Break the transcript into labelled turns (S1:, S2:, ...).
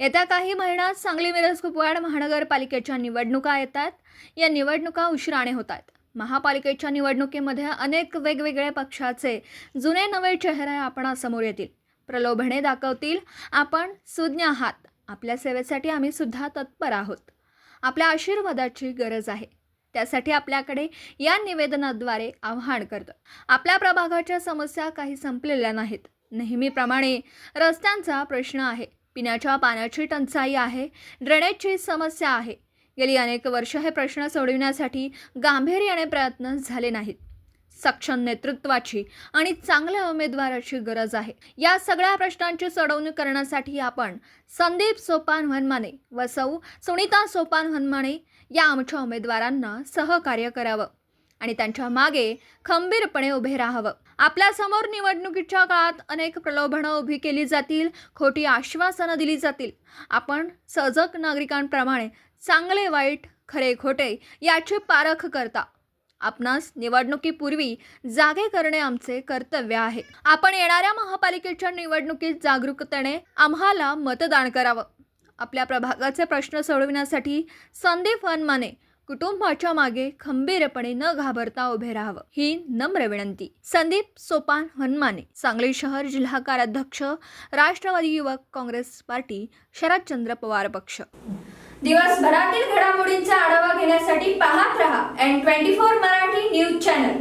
S1: येत्या काही महिन्यात सांगली मिरज कुपवाड महानगरपालिकेच्या निवडणुका येतात. या निवडणुका उशिराने होतात. महापालिकेच्या निवडणुकीमध्ये अनेक वेगवेगळ्या पक्षाचे जुने नवे चेहरे आपणासमोर येतील. प्रलोभने दाखवतील आपण सुज्ञ आहात. आपल्या सेवेसाठी आम्ही सुद्धा तत्पर आहोत. आपल्या आशीर्वादाची गरज आहे. त्यासाठी आपल्याकडे या निवेदनाद्वारे आव्हान करतं. आपल्या प्रभागाच्या समस्या काही संपलेल्या नाहीत. नेहमीप्रमाणे रस्त्यांचा प्रश्न आहे. पिण्याच्या पाण्याची टंचाई आहे ड्रेनेजची समस्या आहे. गेली अनेक वर्ष हे प्रश्न सोडविण्यासाठी गांभीर्याने प्रयत्न झाले नाहीत. सक्षम नेतृत्वाची आणि चांगल्या उमेदवाराची गरज आहे. या सगळ्या प्रश्नांची सोडवणूक करण्यासाठी आपण संदीप सोपान हनमाने व सौ सुनीता सोपान हनमाने या आमच्या उमेदवारांना सहकार्य करावं. आणि त्यांच्या मागे खंबीरपणे उभे राहावं. आपल्यासमोर निवडणुकीच्या काळात अनेक प्रलोभनं उभी केली जातील खोटी आश्वासनं दिली जातील. आपण सजग नागरिकांप्रमाणे चांगले वाईट खरे खोटे याची पारख करता. आपणास निवडणुकीपूर्वी जागे करणे आमचे कर्तव्य आहे. आपण येणाऱ्या महापालिकेच्या निवडणुकीत जागरूकतेने आम्हाला मतदान करावं. आपल्या प्रभागाचे प्रश्न सोडविण्यासाठी संदीप वनमाने कुटुंबाच्या मागे खंबीरपणे न घाबरता उभे राहावं ही नम्र विनंती. संदीप सोपान हनुमाने सांगली शहर जिल्हा कार्याध्यक्ष राष्ट्रवादी युवक काँग्रेस पार्टी शरदचंद्र पवार पक्ष. दिवसभरातील घडामोडींचा आढावा घेण्यासाठी पाहत रहा N twenty four Marathi news channel